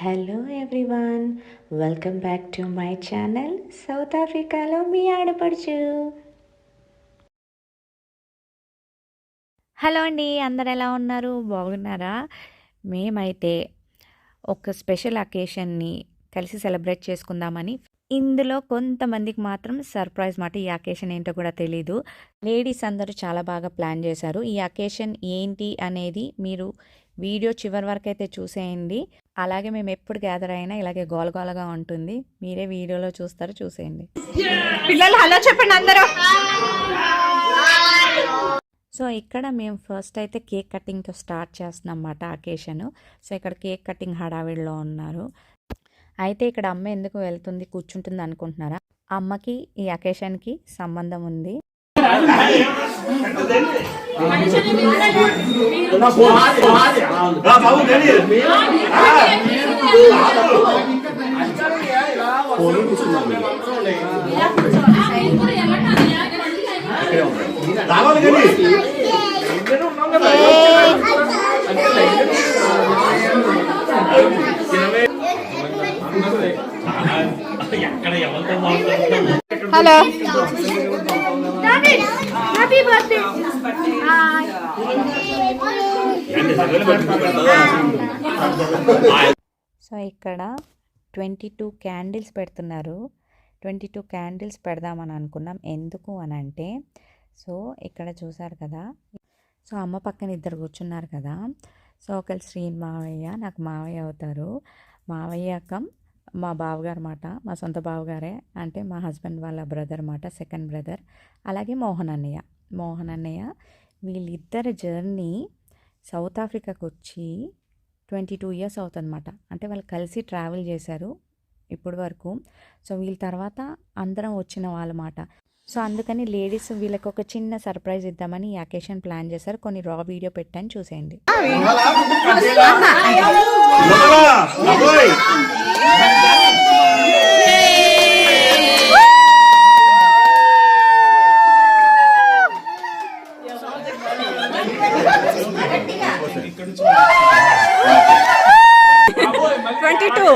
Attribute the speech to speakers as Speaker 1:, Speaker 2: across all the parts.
Speaker 1: Hello everyone welcome back to my channel South ఆఫ్రికాలో మీ ఆడపడుచు హలో అండి అందరు ఎలా ఉన్నారు బాగున్నారా మేమైతే ఒక స్పెషల్ అకేషన్ని కలిసి సెలబ్రేట్ చేసుకుందామని ఇందులో కొంతమందికి మాత్రం సర్ప్రైజ్ మాట ఈ అకేషన్ ఏంటో కూడా తెలీదు లేడీస్ అందరూ చాలా బాగా ప్లాన్ చేశారు ఈ అకేషన్ ఏంటి అనేది మీరు వీడియో చివరి వరకు అయితే చూసేయండి అలాగే మేము ఎప్పుడు గ్యాదర్ అయినా ఇలాగే గోలగోలగా ఉంటుంది మీరే వీడియోలో చూస్తారు చూసేయండి పిల్లలు హలో చెప్పండి అందరూ సో ఇక్కడ మేము ఫస్ట్ అయితే కేక్ కటింగ్తో స్టార్ట్ చేస్తున్నాం అన్నమాట అకేషన్ సో ఇక్కడ కేక్ కటింగ్ హడావిడిలో ఉన్నారు అయితే ఇక్కడ అమ్మ ఎందుకు వెళ్తుంది కూర్చుంటుంది అనుకుంటున్నారా అమ్మకి ఈ అకేషన్కి సంబంధం ఉంది రావాలి కానీ ఉన్నాం కదా హలో హ్యాపీ బర్త్డే సో ఇక్కడ ట్వంటీ టూ క్యాండిల్స్ పెడుతున్నారు ట్వంటీ టూ క్యాండిల్స్ పెడదామని అనుకున్నాం ఎందుకు అని అంటే సో ఇక్కడ చూసారు కదా సో అమ్మ పక్కన ఇద్దరు కూర్చున్నారు కదా సో ఒకళ్ళు శ్రీ మావయ్య నాకు మావయ్య అవుతారు మావయ్య కమ్ మా బావగారు మాట మా సొంత బావగారే అంటే మా హస్బెండ్ వాళ్ళ బ్రదర్ మాట సెకండ్ బ్రదర్ అలాగే మోహన్ అన్నయ్య మోహన్ అన్నయ్య వీళ్ళిద్దరి జర్నీ సౌత్ ఆఫ్రికాకు వచ్చి ట్వంటీ టూ ఇయర్స్ అవుతుందన్నమాట అంటే వాళ్ళు కలిసి ట్రావెల్ చేశారు ఇప్పటి వరకు సో వీళ్ళ తర్వాత అందరం వచ్చిన వాళ్ళమాట సో అందుకని లేడీస్ వీళ్ళకి ఒక చిన్న సర్ప్రైజ్ ఇద్దామని ఈ అకేషన్ ప్లాన్ చేశారు కొన్ని రా వీడియో పెట్టాను చూసేయండి twenty two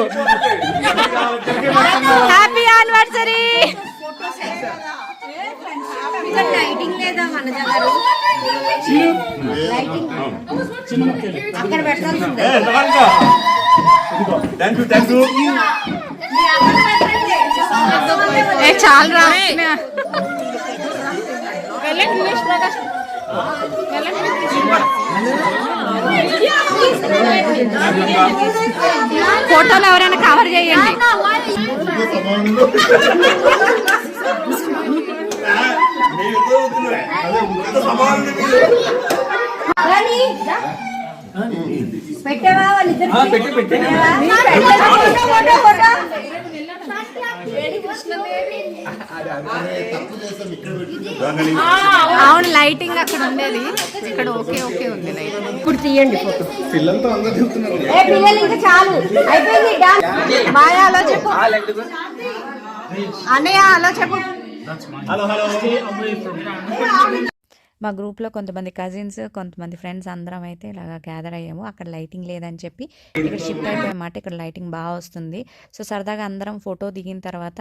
Speaker 1: happy anniversary lighting లేదా మనజ అక్కడ పెట్టాల్సిందే థ్యాంక్ ఏ చాలు రా ఫోటోలు ఎవరైనా కవర్ చేయండి అవును లైటింగ్ అక్కడ ఉండేది ఇక్కడ ఓకే ఓకే ఉంది లైటింగ్ ఇప్పుడు తీయండి పిల్లలతో చాలు అయిపోయింది మాయా అలా చెప్పు అన్నయ్య అలా చెప్పు మా గ్రూప్లో కొంతమంది కజిన్స్ కొంతమంది ఫ్రెండ్స్ అందరం అయితే ఇలాగ గ్యాదర్ అయ్యాము అక్కడ లైటింగ్ లేదని చెప్పి ఇక్కడ షిఫ్ట్ అయిపోయామాట ఇక్కడ లైటింగ్ బాగా వస్తుంది సో సరదాగా అందరం ఫోటో దిగిన తర్వాత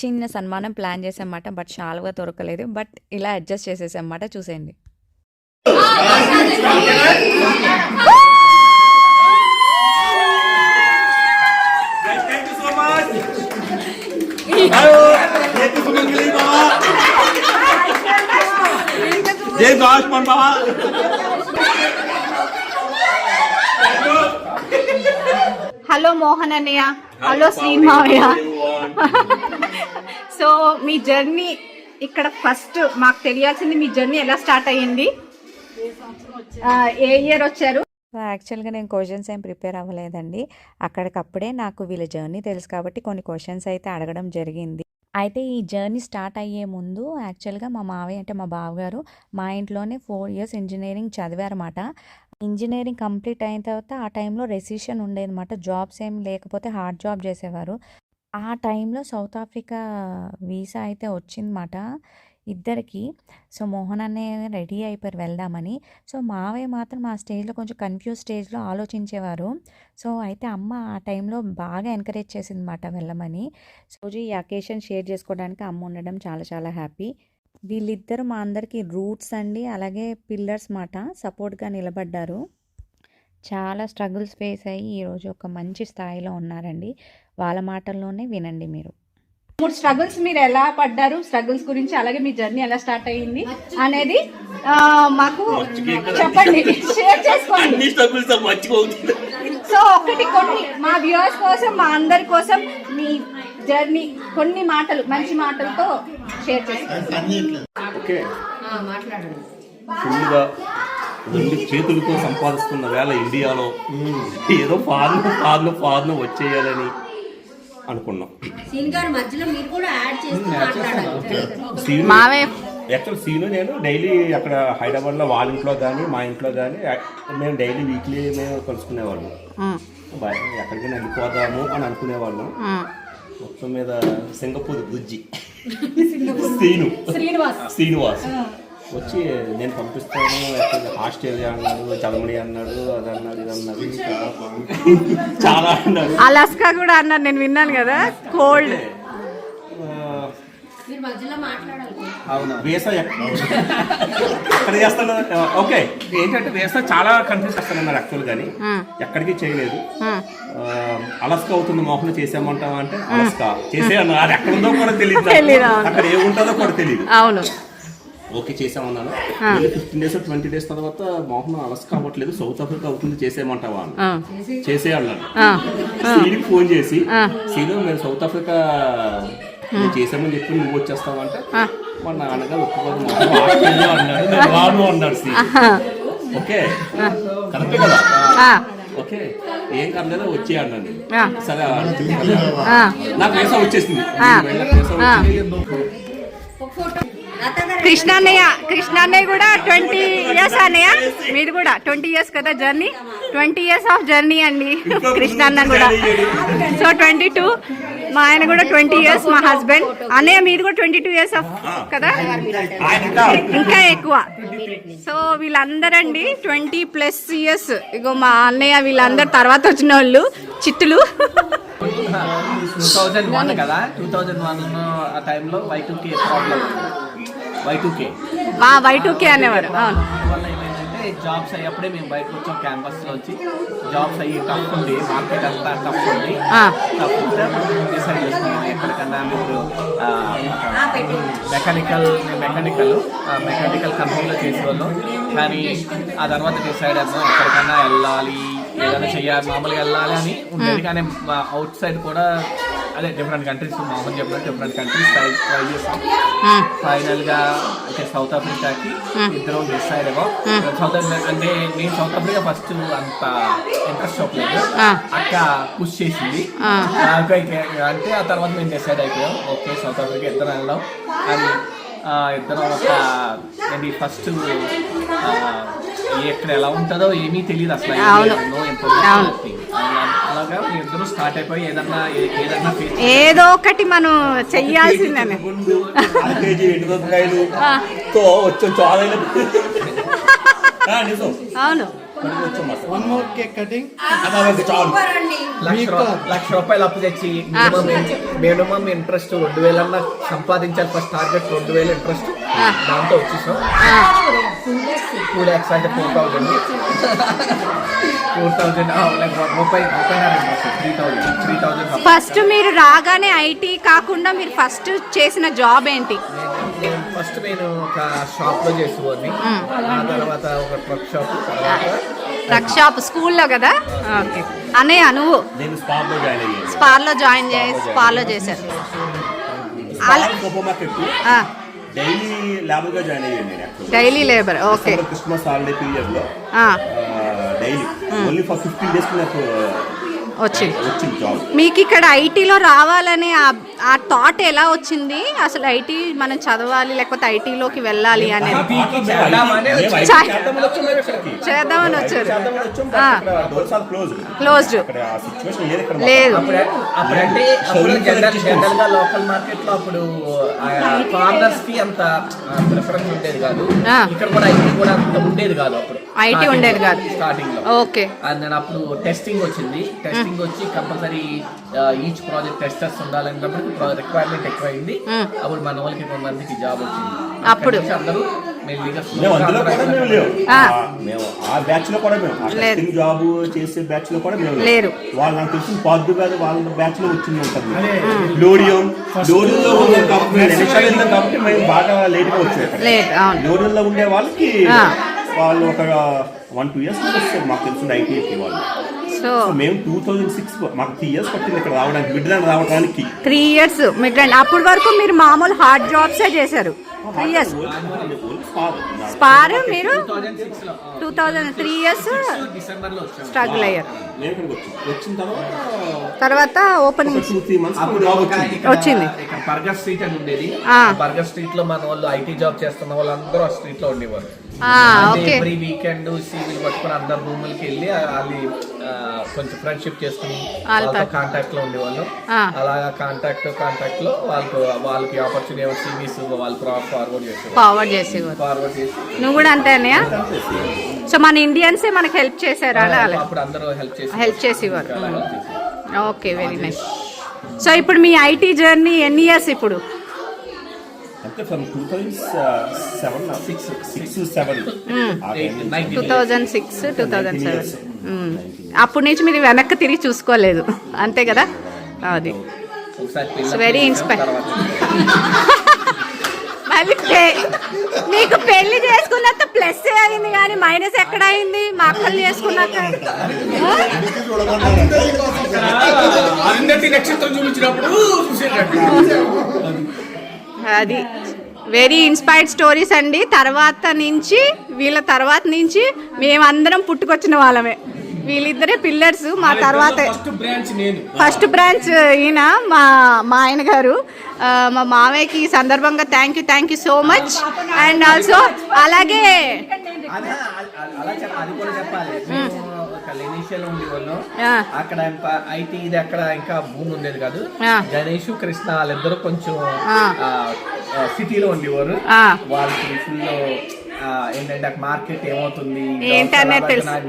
Speaker 1: చిన్న సన్మానం ప్లాన్ చేసామాట బట్ షాల్గా దొరకలేదు బట్ ఇలా అడ్జస్ట్ చేసేసామాట చూసేయండి అన్నయ్య హలో శ్రీన్ సో మీ జర్నీ ఇక్కడ ఫస్ట్ మాకు తెలియాల్సింది మీ జర్నీ ఎలా స్టార్ట్ అయ్యింది ఏ ఇయర్ వచ్చారు సో యాక్చువల్గా నేను క్వశ్చన్స్ ఏం ప్రిపేర్ అవ్వలేదండి అక్కడికప్పుడే నాకు వీళ్ళ జర్నీ తెలుసు కాబట్టి కొన్ని క్వశ్చన్స్ అయితే అడగడం జరిగింది అయితే ఈ జర్నీ స్టార్ట్ అయ్యే ముందు యాక్చువల్గా మా మావయ్య అంటే మా బావగారు మా ఇంట్లోనే ఫోర్ ఇయర్స్ ఇంజనీరింగ్ చదివారన్నమాట ఇంజనీరింగ్ కంప్లీట్ అయిన తర్వాత ఆ టైంలో రెసిషన్ ఉండేదన్నమాట జాబ్స్ ఏం లేకపోతే హార్డ్ జాబ్ చేసేవారు ఆ టైంలో సౌత్ ఆఫ్రికా వీసా అయితే వచ్చిందన్నమాట ఇద్దరికి సో మోహన్ అనే రెడీ అయిపోయారు వెళ్దామని సో మావే మాత్రం ఆ స్టేజ్లో కొంచెం కన్ఫ్యూజ్ స్టేజ్లో ఆలోచించేవారు సో అయితే అమ్మ ఆ టైంలో బాగా ఎంకరేజ్ చేసింది మాట వెళ్ళమని సో ఈ అకేషన్ షేర్ చేసుకోవడానికి అమ్మ ఉండడం చాలా చాలా హ్యాపీ వీళ్ళిద్దరు మా అందరికి రూట్స్ అండి అలాగే పిల్లర్స్ మాట సపోర్ట్గా నిలబడ్డారు చాలా స్ట్రగుల్స్ ఫేస్ అయ్యి ఈరోజు ఒక మంచి స్థాయిలో ఉన్నారండి వాళ్ళ మాటల్లోనే వినండి మీరు మూడు స్ట్రగుల్స్ మీరు ఎలా పడ్డారు స్ట్రగుల్స్ గురించి అలాగే మీ జర్నీ ఎలా స్టార్ట్ అయ్యింది అనేది మాకు చెప్పండి షేర్ చేసుకోండి సో ఒకటి కొన్ని మా వ్యూవర్స్ కోసం మా అందరి కోసం మీ జర్నీ కొన్ని మాటలు మంచి మాటలతో షేర్
Speaker 2: రెండు చేతులతో సంపాదిస్తున్న వేళ ఇండియాలో ఏదో ఫారెన్ ఫారెన్ ఫారెన్ వచ్చేయాలని అనుకున్నాం యాక్చువల్ సీను నేను డైలీ అక్కడ హైదరాబాద్లో వాళ్ళ ఇంట్లో కానీ మా ఇంట్లో కానీ మేము డైలీ వీక్లీ మేము కలుసుకునేవాళ్ళం ఎక్కడికైనా వెళ్ళిపోదాము అని అనుకునేవాళ్ళం మొత్తం మీద సింగపూర్ బుజ్జి శ్రీను శ్రీనివాస్ వచ్చి నేను పంపిస్తాను ఆస్ట్రేలియా అన్నాడు జర్మనీ అన్నాడు అది అన్నాడు ఇది అన్నాడు చాలా
Speaker 1: అన్నాడు అలాస్కా కూడా అన్నాడు నేను విన్నాను కదా కోల్డ్
Speaker 2: ఎక్కడ ఓకే ఏంటంటే వేస చాలా కన్ఫ్యూజ్ చేస్తాను మరి యాక్చువల్ కానీ ఎక్కడికి చేయలేదు అలస్కా అవుతుంది మోహన్ చేసామంటావా అంటే అలస్కా చేసేయను అది ఎక్కడ ఉందో కూడా తెలియదు అక్కడ ఏముంటుందో కూడా తెలియదు అవును ఓకే చేసామన్నాను ఫిఫ్టీన్ డేస్ ట్వంటీ డేస్ తర్వాత మోహన్ అలస్కా అవ్వట్లేదు సౌత్ ఆఫ్రికా అవుతుంది చేసేయమంటావా అని చేసేయాలన్నాను సీడికి ఫోన్ చేసి సీలో మేము సౌత్ ఆఫ్రికా నేను చేసామని చెప్పి నువ్వు అంటే మా నాన్నగారు ఒప్పుకోదు అన్నాడు రాను అన్నాడు ఓకే కరెక్ట్ కదా ఓకే ఏం కర్లేదు వచ్చే అన్నాను సరే నాకు వేసా వచ్చేసింది
Speaker 1: కృష్ణాన్నయ్య కృష్ణాన్నయ్య కూడా ట్వంటీ ఇయర్స్ అన్నయ్య మీరు కూడా ట్వంటీ ఇయర్స్ కదా journey twenty years of journey అండి కృష్ణాన్న కూడా సో ట్వంటీ టూ మా ఆయన కూడా ట్వంటీ ఇయర్స్ మా హస్బెండ్ అన్నయ్య మీరు కూడా ట్వంటీ టూ ఇయర్స్ ఆఫ్ కదా ఇంకా ఎక్కువ సో వీళ్ళందరండి ట్వంటీ ప్లస్ ఇయర్స్ ఇగో మా అన్నయ్య వీళ్ళందరు తర్వాత వచ్చిన వాళ్ళు చిట్టులు
Speaker 2: టూ థౌజండ్ వన్ కదా టూ థౌజండ్ వన్ ఆ టైంలో వై ప్రాబ్లం వైటూకే
Speaker 1: వైటూకే అనేవారు అవును
Speaker 2: జాబ్స్ అయ్యప్పుడే మేము బయటకు వచ్చాం క్యాంపస్ లోంచి జాబ్స్ అయ్యి తప్పు ఉంది మార్కెట్ అంతా తప్పు ఉంది తప్పు ఉంటే డిసైడ్ చేసుకున్నాం ఎక్కడికన్నా మీరు మెకానికల్ మెకానికల్ మెకానికల్ కంపెనీలో చేసేవాళ్ళు కానీ ఆ తర్వాత డిసైడ్ అయ్యాము ఎక్కడికన్నా వెళ్ళాలి ఏదైనా చేయాలి మామూలుగా వెళ్ళాలి అని ఉండేది కానీ అవుట్ సైడ్ కూడా అదే డిఫరెంట్ కంట్రీస్ మామూలు చెప్పినట్టు డిఫరెంట్ కంట్రీస్ ట్రై ట్రై చేస్తాం ఫైనల్ గా ఓకే సౌత్ ఆఫ్రికాకి ఇద్దరు మిస్ అయ్యాము సౌత్ ఆఫ్రికా అంటే నేను సౌత్ ఆఫ్రికా ఫస్ట్ అంత ఇంట్రెస్ట్ చూపలేదు అక్క పుష్ చేసింది అంటే ఆ తర్వాత మేము డిసైడ్ అయిపోయాం ఓకే సౌత్ ఆఫ్రికా ఇద్దరం వెళ్ళాం అని ఇద్దరం ఒక ఫస్ట్ ఎక్కడ ఎలా ఉంటుందో ఏమీ తెలియదు అసలు అలాగా
Speaker 1: ఇద్దరు స్టార్ట్ అయిపోయి ఏదన్నా ఏదన్నా ఏదో ఒకటి మనం చెయ్యాల్సిందని
Speaker 2: అవును one more cake cutting lakh రూపాయలు అప్పు తెచ్చి మినిమం ఇంట్రెస్ట్ రెండు వేలన్నా సంపాదించాలి ఫస్ట్ టార్గెట్ రెండు వేల ఇంట్రెస్ట్ దాంతో వచ్చేసాం టూ ల్యాక్స్ అంటే ఫోర్ థౌసండ్ ఫోర్ థౌజండ్ ముప్పై ముప్పై three thousand three thousand
Speaker 1: first మీరు రాగానే ఐటీ కాకుండా మీరు ఫస్ట్ చేసిన జాబ్ ఏంటి
Speaker 2: ఫస్ట్ నేను ఒక షాప్ లో ఆ తర్వాత ఒక ట్రక్ షాప్
Speaker 1: ట్రక్ షాప్ స్కూల్లో కదా ఓకే అన్నయ్య నువ్వు
Speaker 2: నేను స్పార్లో జాయిన్ అయ్యాను
Speaker 1: స్పార్లో జాయిన్ చేసి స్పార్లో చేశారు
Speaker 2: డైలీ లేబర్ గా జాయిన్ అయ్యాను
Speaker 1: daily labour okay
Speaker 2: Christmas holiday period లో ఓన్లీ ఫర్ ఫిఫ్టీన్ డేస్ నాకు
Speaker 1: వచ్చింది మీకు ఇక్కడ ఐటీలో రావాలనే ఆ- థాట్ ఎలా వచ్చింది అసలు ఐటీ మనం చదవాలి లేకపోతే ఐటీలోకి వెళ్ళాలి అనేది చేద్దామని వచ్చారు. క్లోజ్ క్లోజ్డ్
Speaker 2: లేదు ఉండేది కాదు
Speaker 1: ఐటీ ఉండేది కాదు
Speaker 2: ఓకే అప్పుడు టెస్టింగ్ వచ్చింది టెస్టింగ్ ఫండింగ్ వచ్చి కంపల్సరీ ఈచ్ ప్రాజెక్ట్ టెస్టర్స్ ఉండాలన్నప్పుడు రిక్వైర్మెంట్ ఎక్కువైంది అప్పుడు మన వాళ్ళకి కొంత మందికి జాబ్ వచ్చింది అప్పుడు అందరూ మేము ఆ బ్యాచ్ లో కూడా మేము జాబ్ చేసే బ్యాచ్ లో కూడా మేము వాళ్ళు తెలిసిన కాదు వాళ్ళ బ్యాచ్ లో వచ్చింది కాబట్టి బాగా ఉండే వాళ్ళకి వాళ్ళు ఒక వన్ టూ ఇయర్స్ మాకు తెలిసిన ఐటీఐ e వాళ్ళు టూ సిక్స్ త్రీ ఇయర్స్ పట్టింది
Speaker 1: ఇక్కడ అప్పటి వరకు మీరు మామూలు హార్డ్ జాబ్సే చేశారు త్రీ ఇయర్స్ స్పార్ మీరు two thousand three years struggle అయ్యారు తర్వాత ఓపెనింగ్
Speaker 2: వచ్చింది బర్గర్ స్ట్రీట్ అని ఉండేది బర్గర్ స్ట్రీట్ లో మన వాళ్ళు ఐటీ జాబ్ చేస్తున్న వాళ్ళందరూ ఆ స్ట్రీట్ లో ఉండేవారు ఎవ్రీ వీకెండ్ సీవీలు పట్టుకుని అందరు భూములకి వెళ్ళి అది కొంచెం ఫ్రెండ్షిప్ చేసుకుని వాళ్ళతో కాంటాక్ట్ లో ఉండేవాళ్ళు అలాగా కాంటాక్ట్ కాంటాక్ట్ లో వాళ్ళకు వాళ్ళకి ఆపర్చునిటీ సీవీస్ వాళ్ళు ఫార్వర్డ్ చేసేవాళ్ళు
Speaker 1: ఫార్వర్డ్ చేసేవాళ్ళు ఫార్వర్డ్ చేసి నువ్వు కూడా అంతే సో మన ఇండియన్స్ మనకి హెల్ప్ చేశారా అప్పుడు అందరూ హెల్ప్ చేసి హెల్ప్ చేసేవారు ఓకే వెరీ నైస్ సో ఇప్పుడు మీ ఐటీ జర్నీ ఎన్ని ఇయర్స్ ఇప్పుడు
Speaker 2: అంటే from two thousand six two
Speaker 1: seven అప్పటి నుంచి మీరు వెనక్కి తిరిగి చూసుకోలేదు అంతే కదా అది వెరీ ఇన్స్పైర్ మళ్ళీ మీకు పెళ్లి చేసుకున్నంత ప్లస్ అయింది కానీ మైనస్ ఎక్కడ అయింది మా అక్కలు చేసుకున్నాక చూపించినప్పుడు అది వెరీ ఇన్స్పైర్డ్ స్టోరీస్ అండి తర్వాత నుంచి వీళ్ళ తర్వాత నుంచి మేమందరం పుట్టుకొచ్చిన వాళ్ళమే వీళ్ళిద్దరే పిల్లర్స్ మా తర్వాత ఫస్ట్ బ్రాంచ్ ఈయన మా మా ఆయన గారు మా మావయ్యకి ఈ సందర్భంగా thank you thank you so much and also అలాగే
Speaker 2: ఉంది వాళ్ళు అక్కడ అయితే ఇది అక్కడ ఇంకా భూమి ఉండేది కాదు గణేష్ కృష్ణ వాళ్ళిద్దరు కొంచెం సిటీలో ఉండేవారు వాళ్ళకి ఫుల్ ఏంటంటే మార్కెట్ ఏమవుతుంది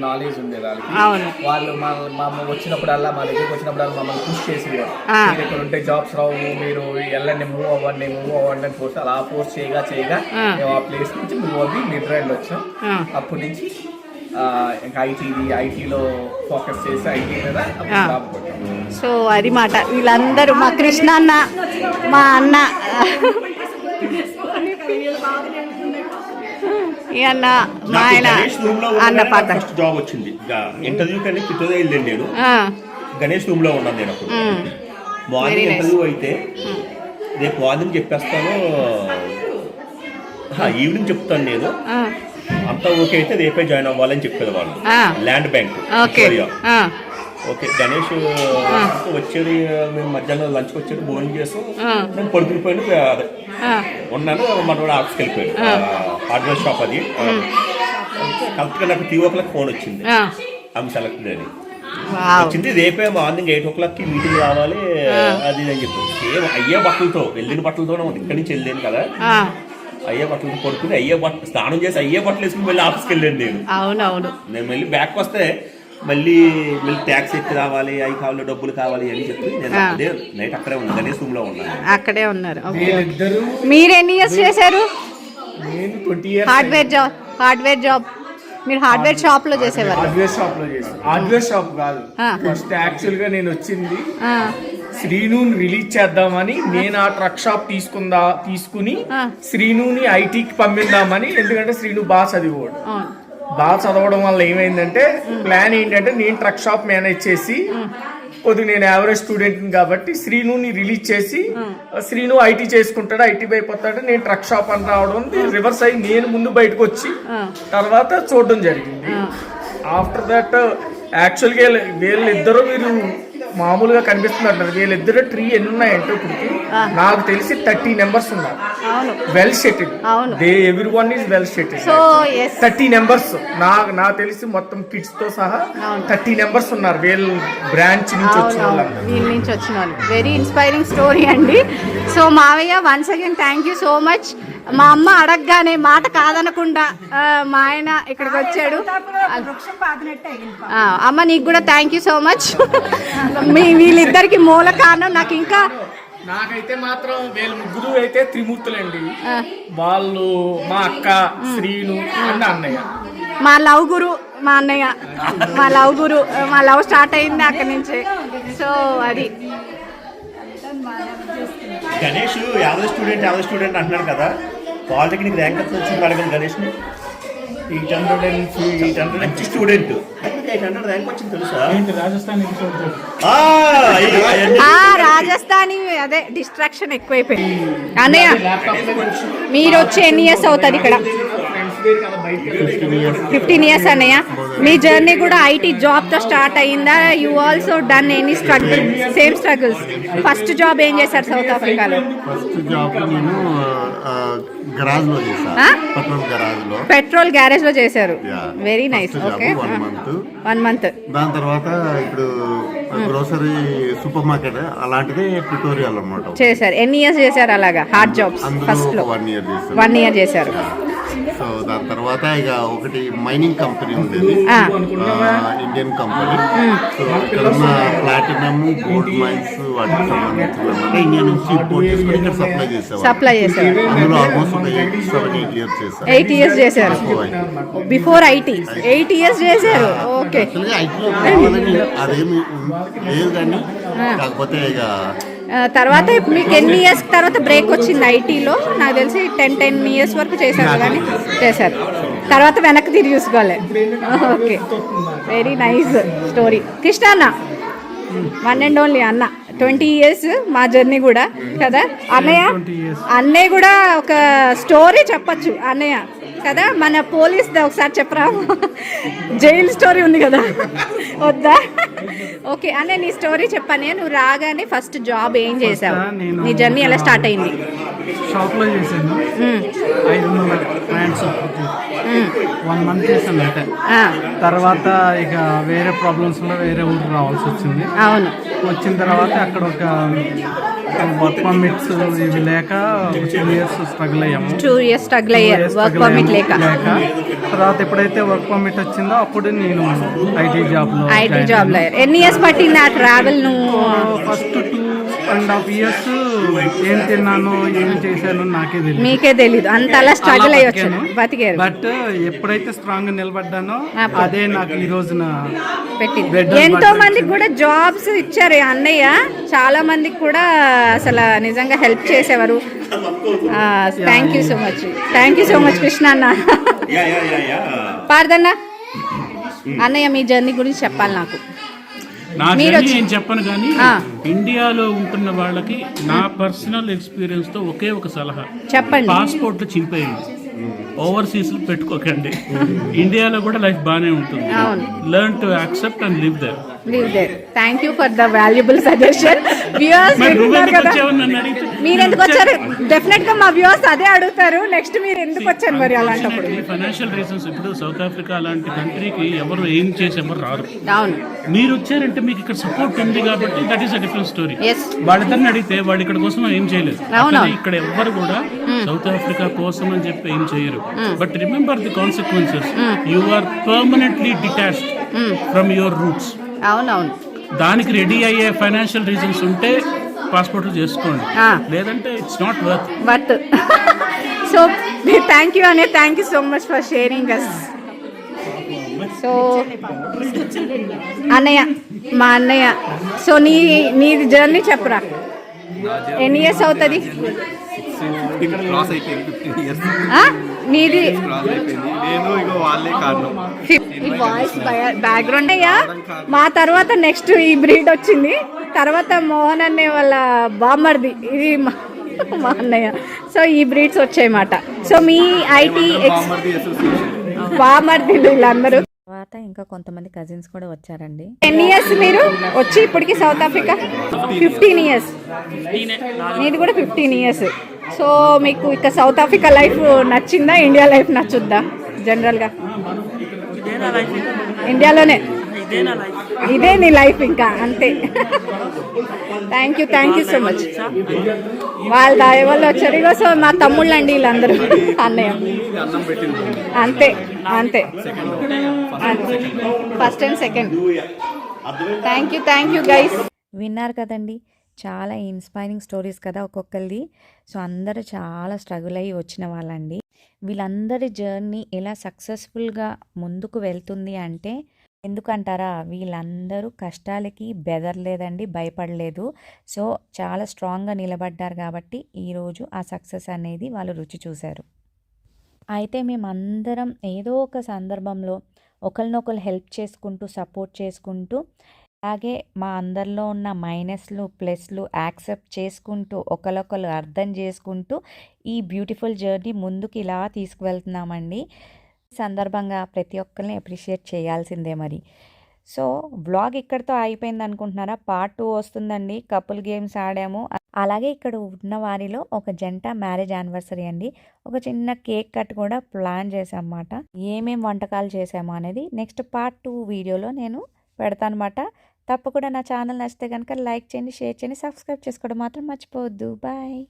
Speaker 2: నాలెడ్జ్ ఉండేది వాళ్ళకి వాళ్ళు మా మమ్మ వచ్చినప్పుడల్లా మా దగ్గరికి వచ్చినప్పుడల్లా మమ్మల్ని పుష్ చేసేవారు మీరు ఇక్కడ ఉంటే జాబ్స్ రావు మీరు వెళ్ళండి మూవ్ అవ్వండి మూవ్ అవ్వండి అని ఫోర్స్ అలా ఫోర్స్ చేయగా చేయగా మేము ఆ ప్లేస్ నుంచి మూవ్ అవ్వి మిడ్ వచ్చాం అప్పటి నుంచి ఇంకా ఐటీది ఐటీలో ఫోకస్ చేసి ఐటీ
Speaker 1: సో అది మాట వీళ్ళందరూ మా కృష్ణ అన్న మా అన్న ఈ అన్న మా ఆయన
Speaker 2: అన్న పాత జాబ్ వచ్చింది ఇంటర్వ్యూ కానీ కిటోదే వెళ్ళాను నేను గణేష్ రూమ్ లో ఉన్నాను నేను మార్నింగ్ ఇంటర్వ్యూ అయితే రేపు మార్నింగ్ చెప్పేస్తాను ఈవినింగ్ చెప్తాను నేను అంతా ఓకే అయితే రేపే జాయిన్ అవ్వాలని చెప్పేది వాళ్ళు ల్యాండ్ బ్యాంక్ ఓకే గణేష్ వచ్చేది మేము మధ్యాహ్నం లంచ్కి వచ్చేది భోజనం చేస్తాం నేను పడుకుని పోయిన అదే ఉన్నాను మనవాడు ఆఫీస్కి వెళ్ళిపోయాడు హార్డ్వేర్ షాప్ అది కరెక్ట్గా నాకు టీ ఓ క్లాక్ ఫోన్ వచ్చింది ఆమె సెలెక్టెడ్ అని వచ్చింది రేపే మార్నింగ్ ఎయిట్ ఓ క్లాక్కి మీటింగ్ రావాలి అది అని చెప్పి అయ్యే బట్టలతో వెళ్ళిన బట్టలతోనే ఉంది ఇక్కడి నుంచి వెళ్ళాను కదా అయ్యే బట్టలు కొడుకుని అయ్యే బట్టలు స్నానం చేసి అయ్యే బట్టలు వేసుకుని మళ్ళీ ఆఫీస్కి వెళ్ళాను నేను అవునవును నేను మళ్ళీ బ్యాక్ వస్తే మళ్ళీ మళ్ళీ ట్యాక్స్ ఎక్కి రావాలి అవి కావాలి డబ్బులు కావాలి అని చెప్పి నైట్ అక్కడే ఉన్నాను గణేష్ రూమ్ లో ఉన్నాను
Speaker 1: అక్కడే ఉన్నారు మీరు ఎన్ని ఇయర్స్ చేశారు హార్డ్వేర్ జాబ్ హార్డ్వేర్ జాబ్ మీరు హార్డ్వేర్ షాప్ లో చేసేవారు
Speaker 2: హార్డ్వేర్ షాప్ లో చేసాను హార్డ్వేర్ షాప్ కాదు ఫస్ట్ యాక్చువల్ గా నేను వచ్చింది శ్రీనుని రిలీజ్ చేద్దామని నేను ఆ ట్రక్ షాప్ తీసుకుందా తీసుకుని శ్రీనుని ఐటీకి పంపిందామని ఎందుకంటే శ్రీను బాగా చదివాడు బాగా చదవడం వల్ల ఏమైందంటే ప్లాన్ ఏంటంటే నేను ట్రక్ షాప్ మేనేజ్ చేసి కొద్దిగా నేను యావరేజ్ స్టూడెంట్ని కాబట్టి శ్రీనుని రిలీజ్ చేసి శ్రీను ఐటీ చేసుకుంటాడు ఐటీ అయిపోతాడు నేను ట్రక్ షాప్ అని రావడం రివర్స్ అయ్యి నేను ముందు బయటకు వచ్చి తర్వాత చూడడం జరిగింది ఆఫ్టర్ దట్ యాక్చువల్గా వీళ్ళిద్దరూ మీరు మామూలుగా కనిపిస్తున్నారు వీళ్ళిద్దరు ట్రీ ఎన్ని ఉన్నాయంటే ఇప్పటికి నాకు తెలిసి థర్టీ నెంబర్స్ ఉన్నారు well settle they everyone is well settle thirty numbers నాకు నాకు తెలిసి మొత్తం కిడ్స్ తో సహా థర్టీ నెంబర్స్ ఉన్నారు వీళ్ళ బ్రాంచ్ నుంచి వచ్చిన వాళ్ళు
Speaker 1: నుంచి వచ్చిన వాళ్ళు వెరీ ఇన్స్పైరింగ్ స్టోరీ అండి సో మావయ్య once again thank you so much మా అమ్మ అడగగానే మాట కాదనకుండా మా ఆయన ఇక్కడికి వచ్చాడు అమ్మ నీకు కూడా థ్యాంక్ యూ సో మచ్ మీ వీళ్ళిద్దరికి మూల కారణం నాకు ఇంకా
Speaker 2: నాకైతే మాత్రం వీళ్ళ ముగ్గురు అయితే త్రిమూర్తులండి వాళ్ళు మా అక్క శ్రీను అన్నయ్య
Speaker 1: మా లవ్ గురు మా అన్నయ్య మా లవ్ గురు మా లవ్ స్టార్ట్ అయింది అక్కడి నుంచి సో అది
Speaker 2: Ganesh average student average student అంటున్నారు కదా పాలిటెక్నిక్ ర్యాంక్ ఎంత వచ్చింది అడగదు గణేష్ని eight hundred and eight hundred మంచి స్టూడెంట్
Speaker 1: మీరు వచ్చి ఎన్ని ఇయర్స్ అవుతుంది ఇక్కడ ఫిఫ్టీన్ ఇయర్స్ అన్నయ్య మీ జర్నీ కూడా ఐటీ జాబ్తో స్టార్ట్ అయ్యిందా you also done any struggle same struggles first job ఏం చేశారు సౌత్ ఆఫ్రికాలో
Speaker 2: ఫస్ట్ జాబ్ నేను గరాజ్ లో పెట్రోల్
Speaker 1: గరాజ్ లో పెట్రోల్ గ్యారేజ్ లో చేశారు very nice okay one month
Speaker 2: దాని తర్వాత ఇప్పుడు గ్రోసరీ సూపర్ మార్కెట్ అన్నమాట
Speaker 1: చేశారు ఎన్ని ఇయర్స్ చేశారు అలాగా హార్డ్ జాబ్స్ ఫస్ట్ లో వన్ ఇయర్ చేశారు
Speaker 2: సో దాని తర్వాత ఇక ఒకటి మైనింగ్ కంపెనీ ఉండేది ఇండియన్ కంపెనీ సో ఇక్కడ ఉన్న ప్లాటినమ్ గోల్డ్ మైన్స్ వాటికి సంబంధించిన ఇండియా నుంచి ఇంపోర్ట్ చేసుకుని ఇక్కడ సప్లై చేసేవాళ్ళు
Speaker 1: సప్లై చేశారు అందులో ఆల్మోస్ట్ ఒక ఎయిట్ సెవెన్ ఎయిట్ ఇయర్స్ చేశారు ఎయిట్ ఇయర్స్ చేశారు బిఫోర్ ఐటీ ఎయిట్ ఇయర్స్ చేశారు ఓకే అదేమి లేదు కానీ కాకపోతే ఇక తర్వాత మీకు ఎన్ని ఇయర్స్ తర్వాత బ్రేక్ వచ్చింది ఐటీలో నాకు తెలిసి టెన్ టెన్ ఇయర్స్ వరకు చేశారు కానీ చేశారు తర్వాత వెనక్కి తిరిగి చూసుకోవాలి okay very nice story Krishna అన్న వన్ అండ్ ఓన్లీ అన్న ట్వంటీ ఇయర్స్ మా జర్నీ కూడా కదా అన్నయ్య అన్నయ్య కూడా ఒక స్టోరీ చెప్పచ్చు అన్నయ్య కదా మన పోలీస్ ఒకసారి చెప్పరా జైలు స్టోరీ ఉంది కదా వద్దా ఓకే అనే నీ స్టోరీ చెప్పాను నువ్వు రాగానే ఫస్ట్ జాబ్ ఏం చేసావు నీ జర్నీ ఎలా స్టార్ట్ అయింది
Speaker 2: షాప్ లో వన్ మంత్ అంటే తర్వాత ఇక వేరే ప్రాబ్లమ్స్ లో వేరే ఊరు రావాల్సి వచ్చింది అవును వచ్చిన తర్వాత అక్కడ ఒక వర్క్ పర్మిట్స్ ఇవి లేక టూ ఇయర్స్ స్ట్రగుల్ అయ్యాము
Speaker 1: టూ ఇయర్స్ స్ట్రగుల్ అయ్యారు వర్క్ పర్మిట్ లేక
Speaker 2: తర్వాత ఎప్పుడైతే వర్క్ పర్మిట్ వచ్చిందో అప్పుడు నేను ఐటీ జాబ్ లో
Speaker 1: ఐటీ జాబ్ లో ఎన్ని ఇయర్స్ పట్టింది ఆ ట్రావెల్ నువ్వు
Speaker 2: first two and half years ఏం తిన్నాను ఏం చేశాను నాకే తెలియదు
Speaker 1: మీకే తెలీదు అంత అలా స్ట్రగుల్ అయ్యి వచ్చాను
Speaker 2: బతికారు బట్ ఎప్పుడైతే స్ట్రాంగ్ నిలబడ్డానో అదే నాకు ఈ రోజున
Speaker 1: పెట్టింది ఎంతో మందికి కూడా జాబ్స్ ఇచ్చారు అన్నయ్య చాలా మందికి కూడా అసలు నిజంగా హెల్ప్ చేసేవారు thank you so much thank you so much Krishna అన్న పార్దన్న hmm. అన్నయ్య మీ జర్నీ గురించి చెప్పాలి నాకు
Speaker 2: నా జర్నీ ఏం చెప్పను కానీ ఇండియాలో ఉంటున్న వాళ్ళకి నా పర్సనల్ ఎక్స్పీరియన్స్ తో ఒకే ఒక సలహా చెప్పండి పాస్పోర్ట్లు చింపేయండి ఓవర్సీస్ పెట్టుకోకండి ఇండియాలో కూడా లైఫ్ బాగానే ఉంటుంది learn to accept and live there
Speaker 1: live there thank you for the valuable suggestion viewers మీరు ఎందుకు వచ్చారు డెఫినెట్ గా మా వ్యూయర్స్ అదే అడుగుతారు నెక్స్ట్ మీరు ఎందుకు వచ్చారు మరి అలాంటప్పుడు
Speaker 2: ఫైనాన్షియల్ రీజన్స్ ఇప్పుడు సౌత్ ఆఫ్రికా లాంటి కంట్రీకి ఎవరు ఏం చేసి ఎవరు రారు అవును మీరు వచ్చారంటే మీకు ఇక్కడ సపోర్ట్ ఉంది కాబట్టి that is a different story వాళ్ళిద్దరిని అడిగితే వాడు ఇక్కడ కోసం ఏం చేయలేదు ఇక్కడ ఎవ్వరు కూడా సౌత్ hmm. ఆఫ్రికా కోసం అని చెప్పి ఏం చేయరు but remember the consequences you are permanently detached from your roots అవునవును దానికి రెడీ అయ్యే ఫైనాన్షియల్ రీజన్స్ ఉంటే పాస్పోర్ట్లు చేసుకోండి లేదంటే it's not worth worth
Speaker 1: so thank you అనే thank you so much for sharing us so అన్నయ్య మా అన్నయ్య సో నీ నీ జర్నీ చెప్పరా ఎన్ని ఇయర్స్ అవుతుంది బ్యాక్గ్రౌండ్ అయ్యా మా తర్వాత నెక్స్ట్ ఈ బ్రీడ్ వచ్చింది తర్వాత మోహన్ అనే వాళ్ళ బామ్మర్ది ఇది మా అన్నయ్య సో ఈ బ్రీడ్స్ మాట సో మీ ఐటీ ఎక్స్ వీళ్ళందరూ తర్వాత ఇంకా కొంతమంది కజిన్స్ కూడా వచ్చారండి టెన్ ఇయర్స్ మీరు వచ్చి ఇప్పటికి సౌత్ ఆఫ్రికా ఫిఫ్టీన్ ఇయర్స్ నేను కూడా ఫిఫ్టీన్ ఇయర్స్ సో మీకు ఇక సౌత్ ఆఫ్రికా లైఫ్ నచ్చిందా ఇండియా లైఫ్ నచ్చుద్దా జనరల్గా ఇండియాలోనే ఇదే నీ లైఫ్ ఇంకా అంతే thank you thank you so much వాళ్ళ దాయ వాళ్ళు వచ్చారు ఇగో సో మా తమ్ముళ్ళు అండి వీళ్ళందరూ అన్నయ్య అంతే అంతే first and second thank you thank you guys విన్నారు కదండి చాలా ఇన్స్పైరింగ్ స్టోరీస్ కదా ఒక్కొక్కరిది సో అందరూ చాలా స్ట్రగుల్ అయ్యి వచ్చిన వాళ్ళండి వీళ్ళందరి జర్నీ ఎలా సక్సెస్ఫుల్గా ముందుకు వెళ్తుంది అంటే ఎందుకంటారా వీళ్ళందరూ కష్టాలకి బెదరలేదండి భయపడలేదు సో చాలా స్ట్రాంగ్గా నిలబడ్డారు కాబట్టి ఈరోజు ఆ సక్సెస్ అనేది వాళ్ళు రుచి చూశారు అయితే మేమందరం ఏదో ఒక సందర్భంలో ఒకరినొకరు హెల్ప్ చేసుకుంటూ సపోర్ట్ చేసుకుంటూ అలాగే మా అందరిలో ఉన్న మైనస్లు ప్లస్లు యాక్సెప్ట్ చేసుకుంటూ ఒకరొకరు అర్థం చేసుకుంటూ ఈ బ్యూటిఫుల్ జర్నీ ముందుకు ఇలా తీసుకువెళ్తున్నామండి సందర్భంగా ప్రతి ఒక్కరిని అప్రిషియేట్ చేయాల్సిందే మరి సో బ్లాగ్ ఇక్కడితో అయిపోయింది అనుకుంటున్నారా పార్ట్ టూ వస్తుందండి కపుల్ గేమ్స్ ఆడాము అలాగే ఇక్కడ ఉన్న వారిలో ఒక జంట మ్యారేజ్ యానివర్సరీ అండి ఒక చిన్న కేక్ కట్ కూడా ప్లాన్ చేశామన్నమాట ఏమేమి వంటకాలు చేసామో అనేది నెక్స్ట్ పార్ట్ టూ వీడియోలో నేను పెడతానమాట తప్పకుండా నా ఛానల్ నచ్చితే కనుక లైక్ చేయండి షేర్ చేయండి సబ్స్క్రైబ్ చేసుకోవడం మాత్రం మర్చిపోవద్దు బాయ్